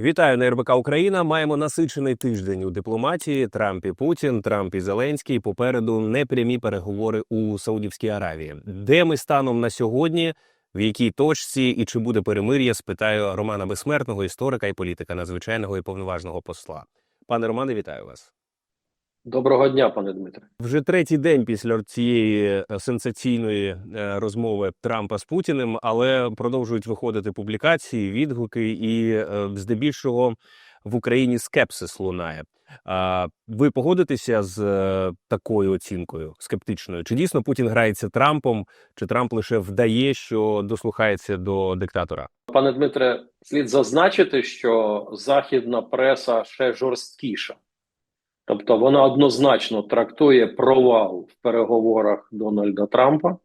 Вітаю на РБК Україна. Маємо насичений тиждень у дипломатії. Трамп і Путін, Трамп і Зеленський. Попереду непрямі переговори у Саудівській Аравії. Де ми станом на сьогодні? В якій точці і чи буде перемир'я? Спитаю Романа Безсмертного, історика і політика, надзвичайного і повноважного посла. Пане Романе, вітаю вас. Доброго дня, пане Дмитре. Вже третій день після цієї е, сенсаційної е, розмови Трампа з Путіним, але продовжують виходити публікації, відгуки, і е, здебільшого в Україні скепсис лунає. А ви погодитеся з такою оцінкою скептичною? Чи дійсно Путін грається Трампом, чи Трамп лише вдає, що дослухається до диктатора? Пане Дмитре, слід зазначити, що західна преса ще жорсткіша. Тобто вона однозначно трактує провал в переговорах Дональда Трампа,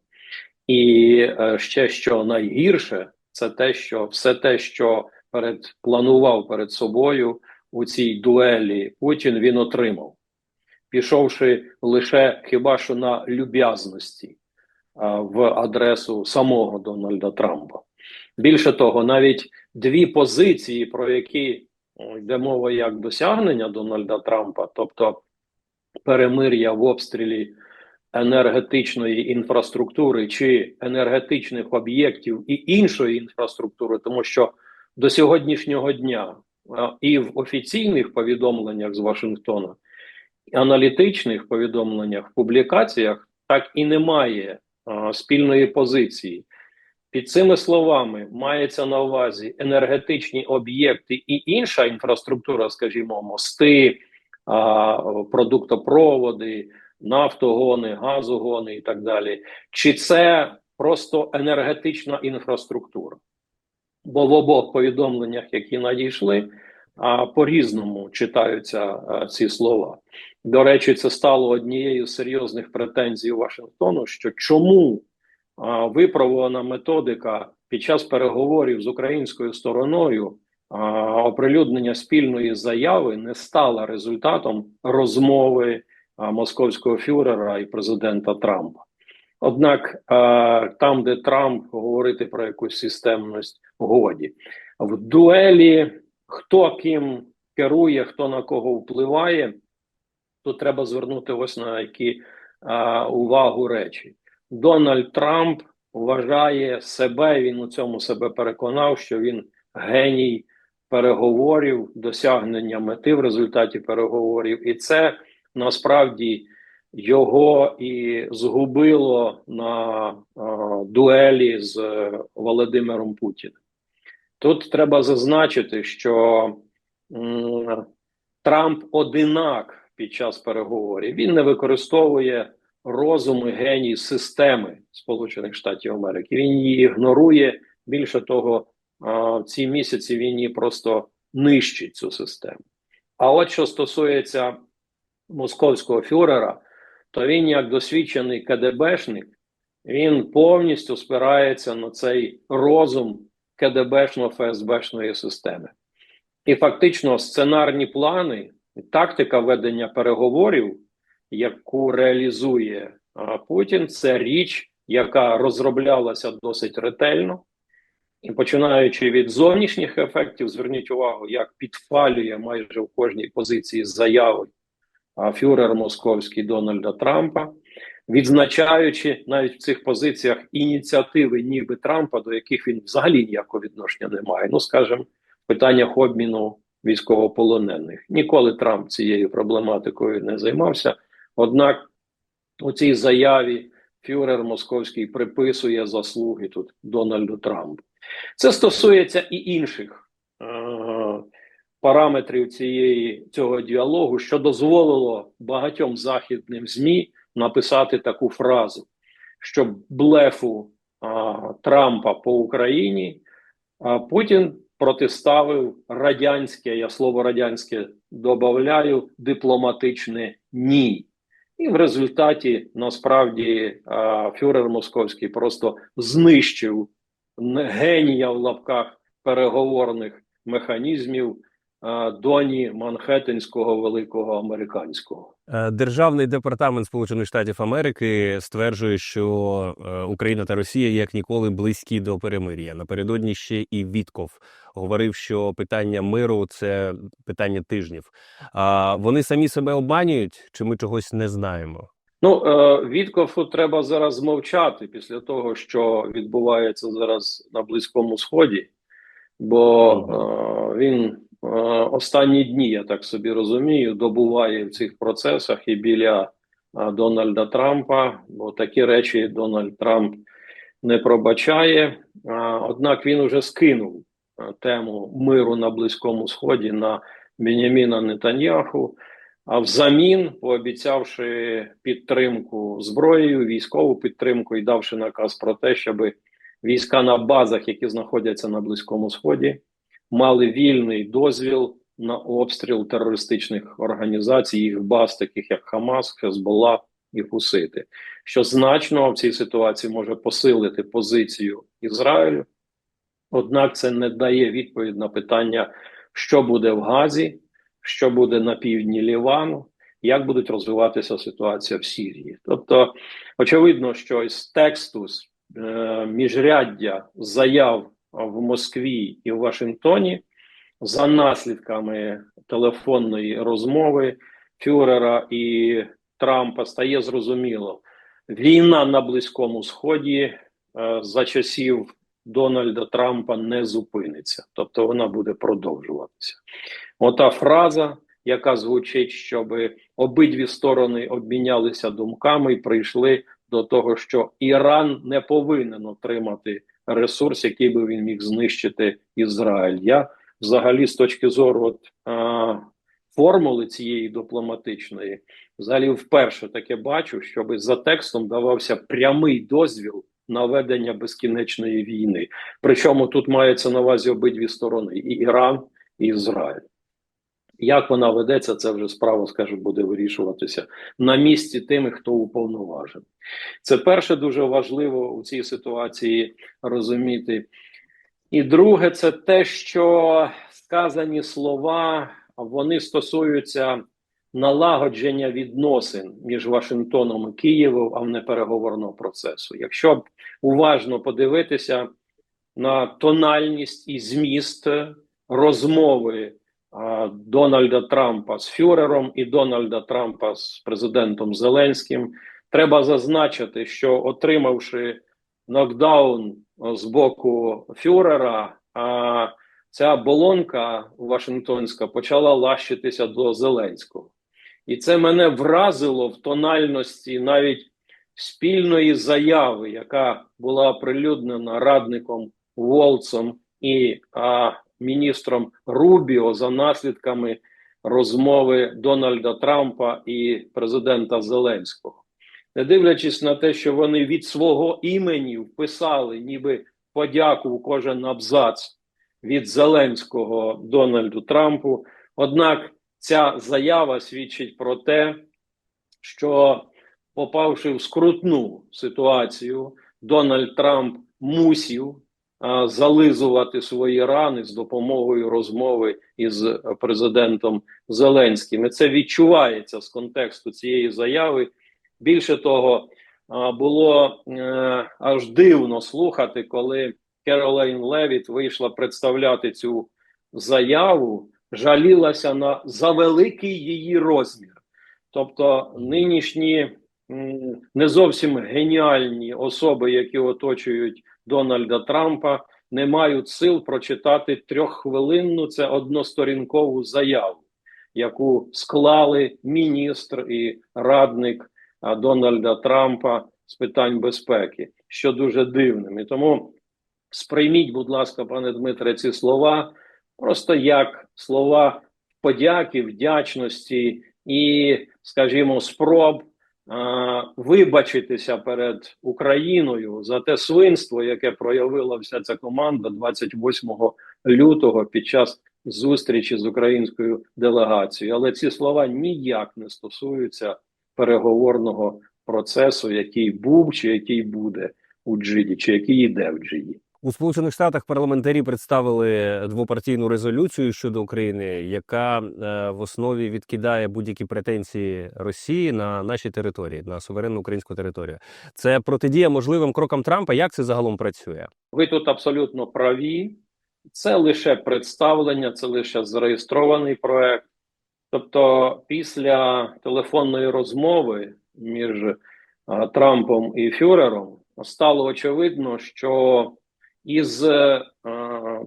і е, ще що найгірше, це те, що все те, що перед планував перед собою у цій дуелі Путін, він отримав, пішовши лише хіба що на люб'язності в адресу самого Дональда Трампа. Більше того, навіть дві позиції, про які йде мова як досягнення Дональда Трампа, тобто перемир'я в обстрілі енергетичної інфраструктури чи енергетичних об'єктів і іншої інфраструктури, тому що до сьогоднішнього дня і в офіційних повідомленнях з Вашингтона, аналітичних повідомленнях, публікаціях так і немає спільної позиції. Під цими словами мається на увазі енергетичні об'єкти і інша інфраструктура, скажімо, мости, продуктопроводи, нафтогони, газогони і так далі. Чи це просто енергетична інфраструктура? Бо в обох повідомленнях, які надійшли, по-різному читаються ці слова. До речі, це стало однією з серйозних претензій Вашингтону, що чому випробувана методика під час переговорів з українською стороною оприлюднення спільної заяви не стала результатом розмови московського фюрера і президента Трампа. Однак там, де Трамп говорити про якусь системність, годі в дуелі, хто ким керує, хто на кого впливає, тут треба звернути ось на які увагу речі. Дональд Трамп вважає себе, він у цьому себе переконав, що він геній переговорів, досягнення мети в результаті переговорів, і це насправді його і згубило на дуелі з Володимиром Путіним. Тут треба зазначити, що Трамп одинак під час переговорів він не використовує розум і геній системи Сполучених Штатів Америки. Він її ігнорує. Більше того, в ці місяці він її просто нищить цю систему. А от що стосується московського фюрера, то він, як досвідчений КДБшник, він повністю спирається на цей розум КДБшно-ФСБшної системи. І фактично сценарні плани, тактика ведення переговорів, яку реалізує Путін, це річ, яка розроблялася досить ретельно. І починаючи від зовнішніх ефектів, зверніть увагу, як підфалює майже в кожній позиції заяви фюрер московський Дональда Трампа, відзначаючи навіть в цих позиціях ініціативи, ніби Трампа, до яких він взагалі ніякого відношення не має. Ну, скажімо, в питаннях обміну військовополонених. Ніколи Трамп цією проблематикою не займався. Однак у цій заяві фюрер московський приписує заслуги тут Дональду Трампу. Це стосується і інших е- параметрів цієї цього діалогу, що дозволило багатьом західним змі написати таку фразу, що блефу а, Трампа по Україні а, Путін протиставив радянське, я слово радянське додаю, дипломатичне ні. І в результаті насправді фюрер московський просто знищив генія в лапках переговорних механізмів доні Манхеттенського великого американського. Е, Державний департамент Сполучених Штатів Америки стверджує, що е, Україна та Росія як ніколи близькі до перемир'я. Напередодні ще і Вітков говорив, що питання миру це питання тижнів. А вони самі себе обманюють, чи ми чогось не знаємо? Ну, е, Віткофу треба зараз мовчати після того, що відбувається зараз на Близькому Сході, бо він останні дні, я так собі розумію, добуває в цих процесах і біля е, Дональда Трампа, бо такі речі Дональд Трамп не пробачає. Е, однак він уже скинув е, тему миру на Близькому Сході на Беняміна Нетаньяху. А взамін, пообіцявши підтримку зброєю, військову підтримку і давши наказ про те, щоб війська на базах, які знаходяться на Близькому Сході, мали вільний дозвіл на обстріл терористичних організацій, їх баз, таких як Хамас, Хезболла і Хусити, що значно в цій ситуації може посилити позицію Ізраїлю. Однак це не дає відповідь на питання, що буде в Газі що буде на півдні Лівану, як будуть розвиватися ситуація в Сірії. Тобто, очевидно, що із тексту з е, міжряддя заяв в Москві і в Вашингтоні за наслідками телефонної розмови Фюрера і Трампа стає зрозуміло, війна на Близькому Сході е, за часів Дональда Трампа не зупиниться, тобто вона буде продовжуватися. Ота фраза, яка звучить, щоб обидві сторони обмінялися думками і прийшли до того, що Іран не повинен отримати ресурс, який би він міг знищити Ізраїль. Я взагалі, з точки зору от, а, формули цієї дипломатичної, взагалі вперше таке бачу, щоб за текстом давався прямий дозвіл на ведення безкінечної війни. Причому тут мається на увазі обидві сторони: і Іран, і Ізраїль. Як вона ведеться, це вже справа, скажу, буде вирішуватися на місці тими, хто уповноважений. Це перше дуже важливо у цій ситуації розуміти. І друге, це те, що сказані слова вони стосуються налагодження відносин між Вашингтоном і Києвом, а не переговорного процесу. Якщо уважно подивитися на тональність і зміст розмови Дональда Трампа з Фюрером і Дональда Трампа з президентом Зеленським, треба зазначити, що отримавши нокдаун з боку Фюрера, ця болонка Вашингтонська почала лащитися до Зеленського. І це мене вразило в тональності навіть спільної заяви, яка була оприлюднена радником Волцом і міністром Рубіо за наслідками розмови Дональда Трампа і президента Зеленського. Не дивлячись на те, що вони від свого імені вписали, ніби подяку в кожен абзац від Зеленського Дональду Трампу. Однак ця заява свідчить про те, що, попавши в скрутну ситуацію, Дональд Трамп мусів зализувати свої рани з допомогою розмови із президентом Зеленським. І це відчувається з контексту цієї заяви. Більше того, було е, аж дивно слухати, коли Керолейн Левіт вийшла представляти цю заяву, жалілася на завеликий її розмір. Тобто нинішні не зовсім геніальні особи, які оточують Дональда Трампа, не мають сил прочитати трьоххвилинну це односторінкову заяву, яку склали міністр і радник Дональда Трампа з питань безпеки, що дуже дивним. І тому сприйміть, будь ласка, пане Дмитре, ці слова просто як слова подяки, вдячності і, скажімо, спроб вибачитися перед Україною за те свинство, яке проявила вся ця команда 28 лютого під час зустрічі з українською делегацією. Але ці слова ніяк не стосуються переговорного процесу, який був чи який буде у Джиді, чи який йде в Джиді. У Сполучених Штатах парламентарі представили двопартійну резолюцію щодо України, яка е, в основі відкидає будь-які претензії Росії на наші території, на суверенну українську територію. Це протидія можливим крокам Трампа. Як це загалом працює? Ви тут абсолютно праві. Це лише представлення, це лише зареєстрований проект. Тобто, після телефонної розмови між е, Трампом і Фюрером стало очевидно, що із е,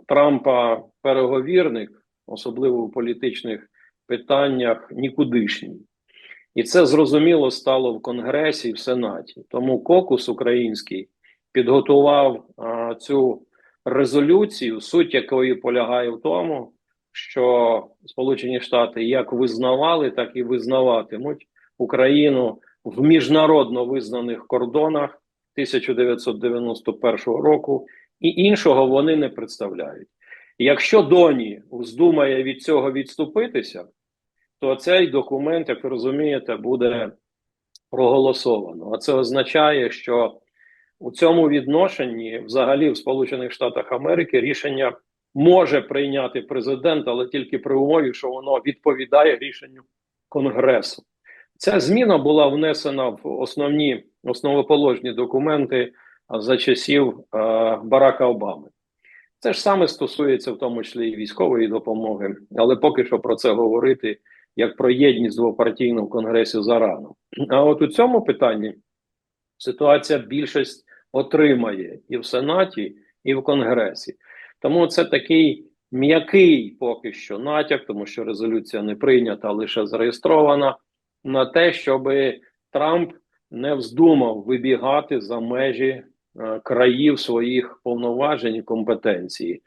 Трампа переговірник, особливо в політичних питаннях, нікудишній. І це зрозуміло стало в Конгресі і в Сенаті. Тому кокус український підготував а, цю резолюцію, суть якої полягає в тому, що Сполучені Штати як визнавали, так і визнаватимуть Україну в міжнародно визнаних кордонах 1991 року, і іншого вони не представляють. Якщо Доні вздумає від цього відступитися, то цей документ, як ви розумієте, буде проголосовано. А це означає, що у цьому відношенні, взагалі, в Сполучених Штатах Америки рішення може прийняти президент, але тільки при умові, що воно відповідає рішенню Конгресу. Ця зміна була внесена в основні основоположні документи за часів е, Барака Обами. Це ж саме стосується в тому числі і військової допомоги, але поки що про це говорити як про єдність двопартійну в Конгресі зарано. А от у цьому питанні ситуація більшість отримає і в Сенаті, і в Конгресі. Тому це такий м'який поки що натяк, тому що резолюція не прийнята, а лише зареєстрована на те, щоб Трамп не вздумав вибігати за межі країв своїх повноважень і компетенції.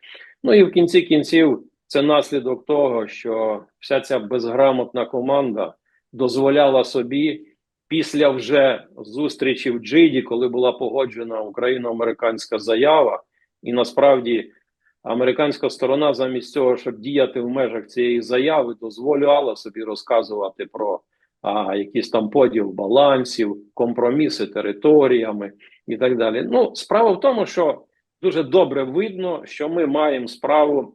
Ну і в кінці кінців це наслідок того, що вся ця безграмотна команда дозволяла собі після вже зустрічі в Джиді, коли була погоджена україно-американська заява, і насправді американська сторона, замість цього, щоб діяти в межах цієї заяви, дозволяла собі розказувати про а, якийсь там поділ балансів, компроміси територіями і так далі. Ну, справа в тому, що дуже добре видно, що ми маємо справу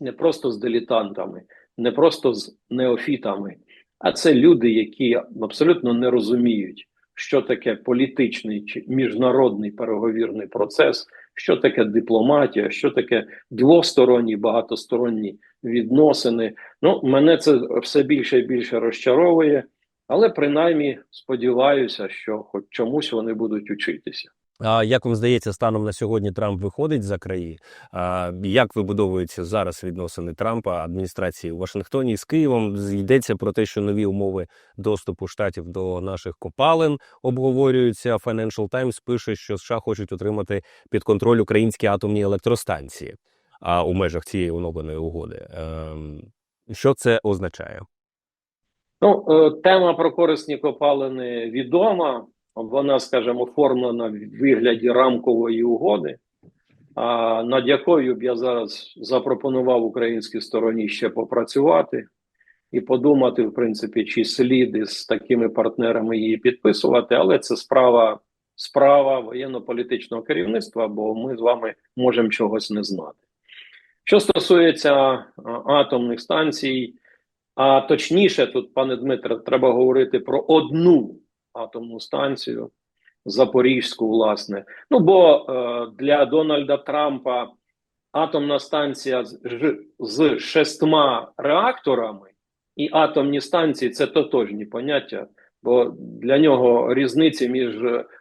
не просто з дилетантами, не просто з неофітами, а це люди, які абсолютно не розуміють, що таке політичний чи міжнародний переговірний процес, що таке дипломатія, що таке двосторонні, багатосторонні відносини. Ну, мене це все більше і більше розчаровує, але принаймні сподіваюся, що хоч чомусь вони будуть учитися. А як вам здається, станом на сьогодні Трамп виходить за краї? А як вибудовуються зараз відносини Трампа адміністрації у Вашингтоні з Києвом? Йдеться про те, що нові умови доступу штатів до наших копалин обговорюються. Financial Times пише, що США хочуть отримати під контроль українські атомні електростанції а у межах цієї оновленої угоди. Ем, що це означає? Ну, е, тема про корисні копалини відома. Вона, скажімо, оформлена в вигляді рамкової угоди, над якою б я зараз запропонував українській стороні ще попрацювати і подумати, в принципі, чи слід з такими партнерами її підписувати, але це справа справа воєнно-політичного керівництва, бо ми з вами можемо чогось не знати. Що стосується атомних станцій, а точніше, тут, пане Дмитре, треба говорити про одну атомну станцію Запорізьку, власне. Ну бо е, для Дональда Трампа атомна станція з, з шестьма реакторами і атомні станції це тотожні поняття. Бо для нього різниці між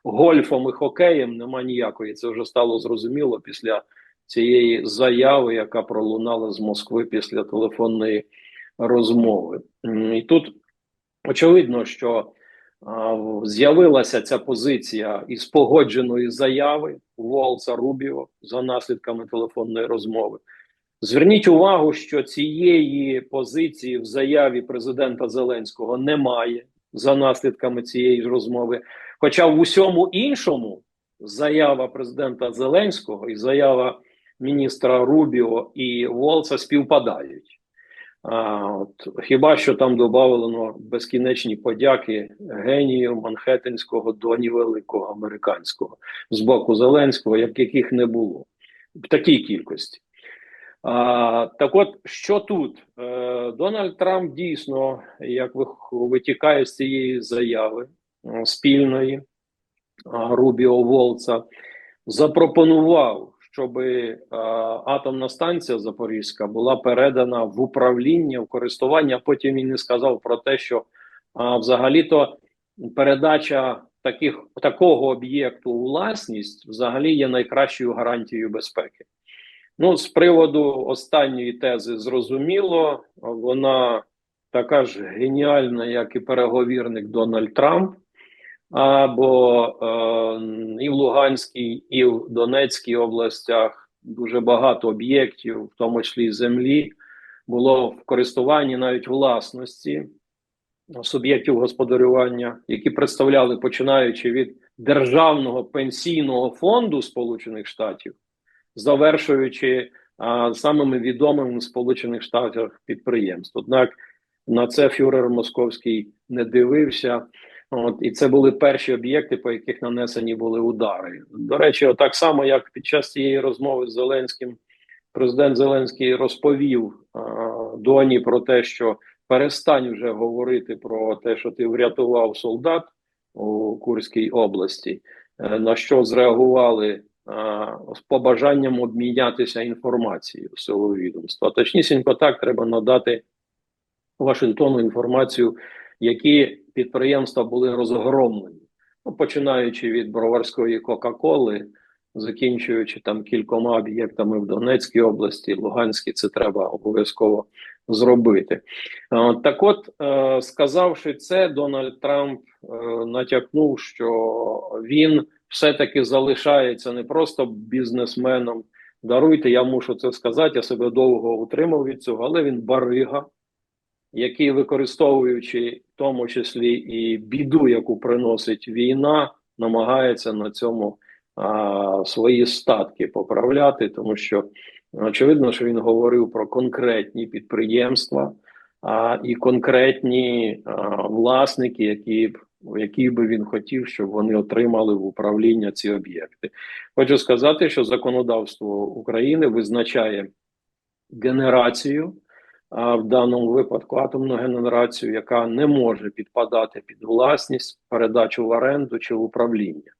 гольфом і хокеєм нема ніякої. Це вже стало зрозуміло після цієї заяви, яка пролунала з Москви після телефонної розмови. І тут очевидно, що з'явилася ця позиція із погодженої заяви Волца Рубіо за наслідками телефонної розмови. Зверніть увагу, що цієї позиції в заяві президента Зеленського немає за наслідками цієї розмови. Хоча в усьому іншому заява президента Зеленського і заява міністра Рубіо і Волца співпадають. От, Хіба що там додавлено безкінечні подяки генію Манхеттенського доні великого американського з боку Зеленського, як яких не було. в такій кількості. А, так от, що тут? Е, Дональд Трамп дійсно, як витікає з цієї заяви е, спільної Рубіо Волца, запропонував, щоб атомна станція Запорізька була передана в управління, в користування. Потім він не сказав про те, що взагалі-то передача таких, такого об'єкту у власність взагалі є найкращою гарантією безпеки. Ну, з приводу останньої тези зрозуміло, вона така ж геніальна, як і переговірник Дональд Трамп. Або е, і в Луганській, і в Донецькій областях дуже багато об'єктів, в тому числі землі, було в користуванні навіть власності суб'єктів господарювання, які представляли починаючи від Державного пенсійного фонду Сполучених Штатів, завершуючи а, самими відомими в Сполучених Штатах підприємств. Однак на це фюрер Московський не дивився. От і це були перші об'єкти, по яких нанесені були удари. До речі, так само як під час цієї розмови з Зеленським, президент Зеленський розповів а, Доні про те, що перестань вже говорити про те, що ти врятував солдат у Курській області, е, на що зреагували а, з побажанням обмінятися інформацією силового відомства. Точнісінько так треба надати Вашингтону інформацію, які підприємства були розгромлені, ну, починаючи від броварської Кока-Коли, закінчуючи там кількома об'єктами в Донецькій області, Луганській, це треба обов'язково зробити. Так, от, е, сказавши це, Дональд Трамп е, натякнув, що він все-таки залишається не просто бізнесменом. Даруйте, я мушу це сказати. Я себе довго утримав від цього, але він барига який, використовуючи в тому числі і біду, яку приносить війна, намагається на цьому а, свої статки поправляти, тому що очевидно, що він говорив про конкретні підприємства а, і конкретні а, власники, які б які би він хотів, щоб вони отримали в управління ці об'єкти. Хочу сказати, що законодавство України визначає генерацію в даному випадку атомну генерацію, яка не може підпадати під власність, передачу в оренду чи в управління.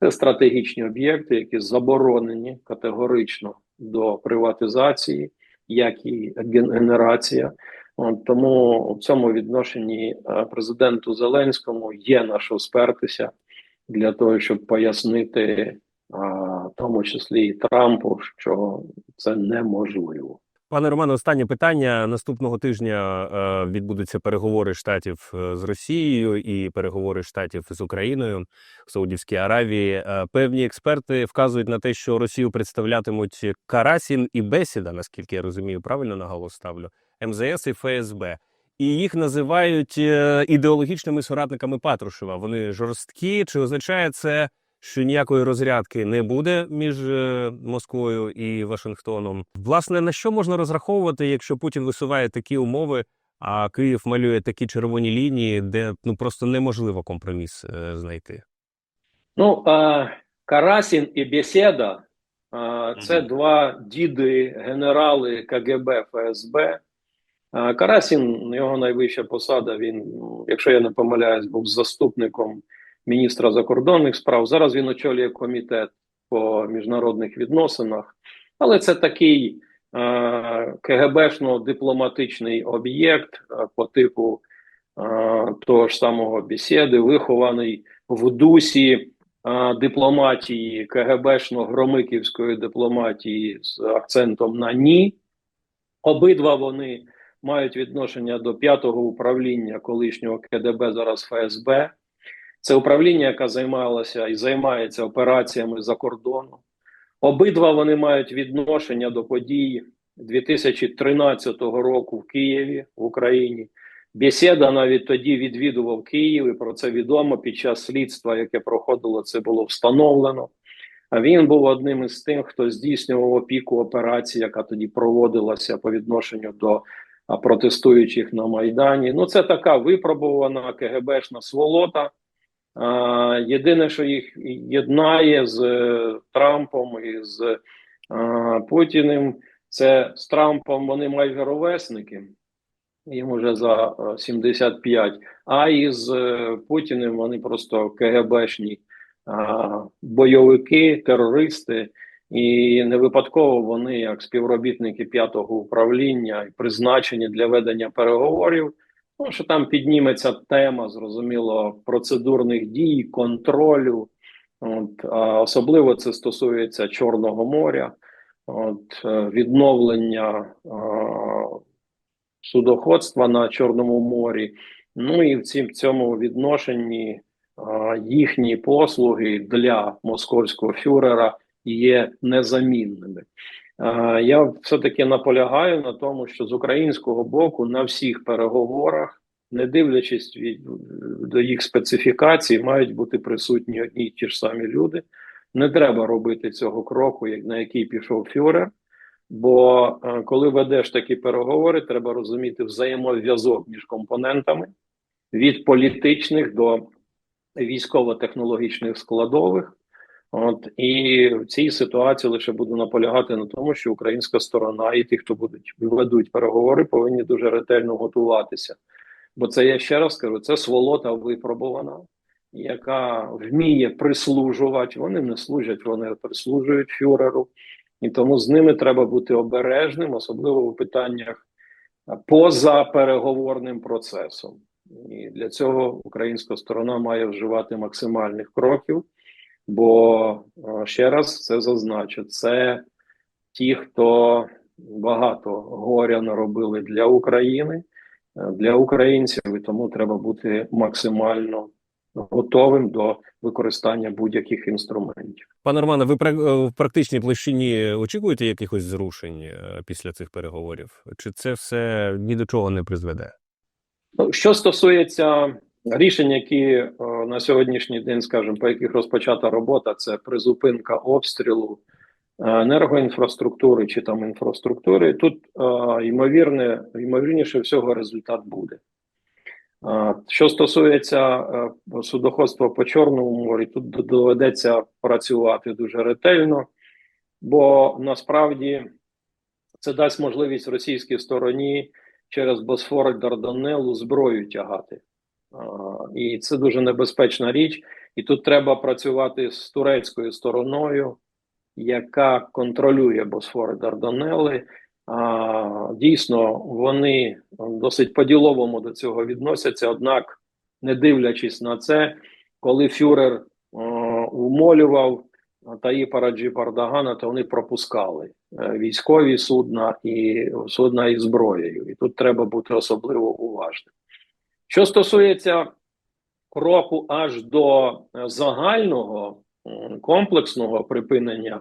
Це стратегічні об'єкти, які заборонені категорично до приватизації, як і генерація. Тому в цьому відношенні е, президенту Зеленському є на що спертися для того, щоб пояснити, в тому числі і Трампу, що це неможливо. Пане Романе, останнє питання. Наступного тижня е, відбудуться переговори штатів е, з Росією і переговори штатів з Україною в Саудівській Аравії. Е, певні експерти вказують на те, що Росію представлятимуть Карасін і Бесіда, наскільки я розумію, правильно наголос ставлю, МЗС і ФСБ. І їх називають ідеологічними соратниками Патрушева. Вони жорсткі. Чи означає це, що ніякої розрядки не буде між е, Москвою і Вашингтоном? Власне, на що можна розраховувати, якщо Путін висуває такі умови, а Київ малює такі червоні лінії, де ну просто неможливо компроміс е, знайти? Ну, Карасін і Бесєда а, це два діди генерали КГБ ФСБ. Карасін, його найвища посада, він, ну, якщо я не помиляюсь, був заступником міністра закордонних справ. Зараз він очолює комітет по міжнародних відносинах, але це такий е, КГБшно-дипломатичний об'єкт е, по типу е, того ж самого бесіди, вихований в дусі е, дипломатії, КГБшно-громиківської дипломатії з акцентом на ні. Обидва вони мають відношення до п'ятого управління колишнього КДБ, зараз ФСБ. Це управління, яке займалося і займається операціями за кордоном. Обидва вони мають відношення до подій 2013 року в Києві в Україні. Бесіда навіть тоді відвідував Київ, і про це відомо під час слідства, яке проходило, це було встановлено. А він був одним із тих, хто здійснював опіку операції, яка тоді проводилася по відношенню до протестуючих на Майдані. Ну, це така випробувана КГБшна сволота. Єдине, що їх єднає з е, Трампом і з Путіним. Це з Трампом вони майже ровесники, їм вже за е, 75, а із е, Путіним вони просто КГБшні бойовики, терористи. І не випадково вони, як співробітники п'ятого управління, призначені для ведення переговорів. Тому що там підніметься тема, зрозуміло, процедурних дій, контролю. От, особливо це стосується Чорного моря, от, е, відновлення е, судоходства на Чорному морі. Ну і в цім- цьому відношенні е, їхні послуги для московського фюрера є незамінними. Е, Я все-таки наполягаю на тому, що з українського боку на всіх переговорах, не дивлячись від, до їх специфікацій, мають бути присутні одні й ті ж самі люди. Не треба робити цього кроку, як на який пішов фюрер. Бо е, коли ведеш такі переговори, треба розуміти взаємозв'язок між компонентами від політичних до військово-технологічних складових. От і в цій ситуації лише буду наполягати на тому, що українська сторона і ті, хто будуть ведуть переговори, повинні дуже ретельно готуватися. Бо це я ще раз кажу: це сволота випробувана, яка вміє прислужувати. Вони не служать, вони прислужують фюреру, і тому з ними треба бути обережним, особливо у питаннях поза переговорним процесом. І для цього українська сторона має вживати максимальних кроків. Бо е, ще раз це зазначу: це ті, хто багато горя наробили для України, е, для українців, і тому треба бути максимально готовим до використання будь-яких інструментів. Пане Романе, ви е, в практичній площині очікуєте якихось зрушень після цих переговорів? Чи це все ні до чого не призведе? Ну, що стосується рішень, які е, на сьогоднішній день, скажімо, по яких розпочата робота, це призупинка обстрілу е, енергоінфраструктури чи там інфраструктури. Тут е, ймовірне, ймовірніше всього результат буде. Що стосується судоходства по Чорному морі, тут доведеться працювати дуже ретельно, бо насправді це дасть можливість російській стороні через Босфор і Дарданеллу зброю тягати. І це дуже небезпечна річ. І тут треба працювати з турецькою стороною, яка контролює Босфор і Дарданели. Дійсно, вони досить по-діловому до цього відносяться. Однак, не дивлячись на це, коли фюрер умолював Таїпа Раджі Бардагана, то вони пропускали е, військові судна і судна із зброєю. І тут треба бути особливо уважним. Що стосується кроку аж до е, загального комплексного припинення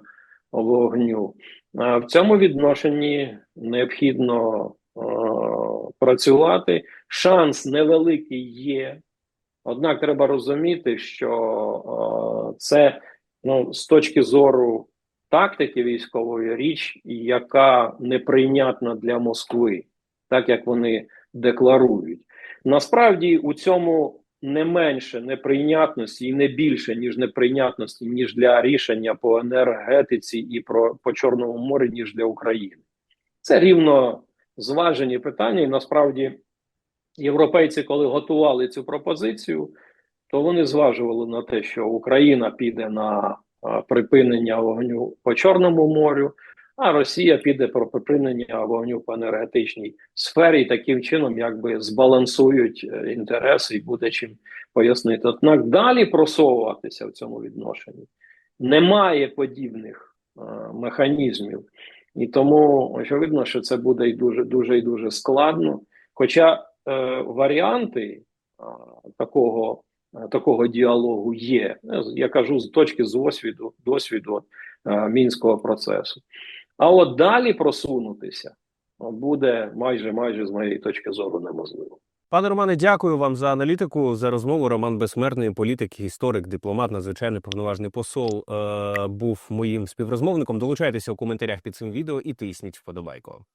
вогню, е, в цьому відношенні необхідно е, працювати. Шанс невеликий є. Однак треба розуміти, що е, це ну, з точки зору тактики військової річ, яка неприйнятна для Москви, так як вони декларують. Насправді у цьому не менше неприйнятності і не більше ніж неприйнятності, ніж для рішення по енергетиці і про по Чорному морі, ніж для України. Це рівно зважені питання, і насправді європейці, коли готували цю пропозицію, то вони зважували на те, що Україна піде на припинення вогню по Чорному морю, а Росія піде про припинення вогню по енергетичній сфері, і таким чином якби збалансують е, інтереси і буде чим пояснити. Однак далі просовуватися в цьому відношенні немає подібних е, механізмів, і тому очевидно, що це буде і дуже дуже і дуже складно. Хоча е, варіанти а, такого, е, такого діалогу є. Е, Я кажу з точки з досвіду, досвіду е, мінського процесу. А от далі просунутися буде майже майже з моєї точки зору неможливо. Пане Романе, дякую вам за аналітику, за розмову. Роман Безсмертний, політик, історик, дипломат, надзвичайний повноважний посол е, був моїм співрозмовником. Долучайтеся у коментарях під цим відео і тисніть вподобайку.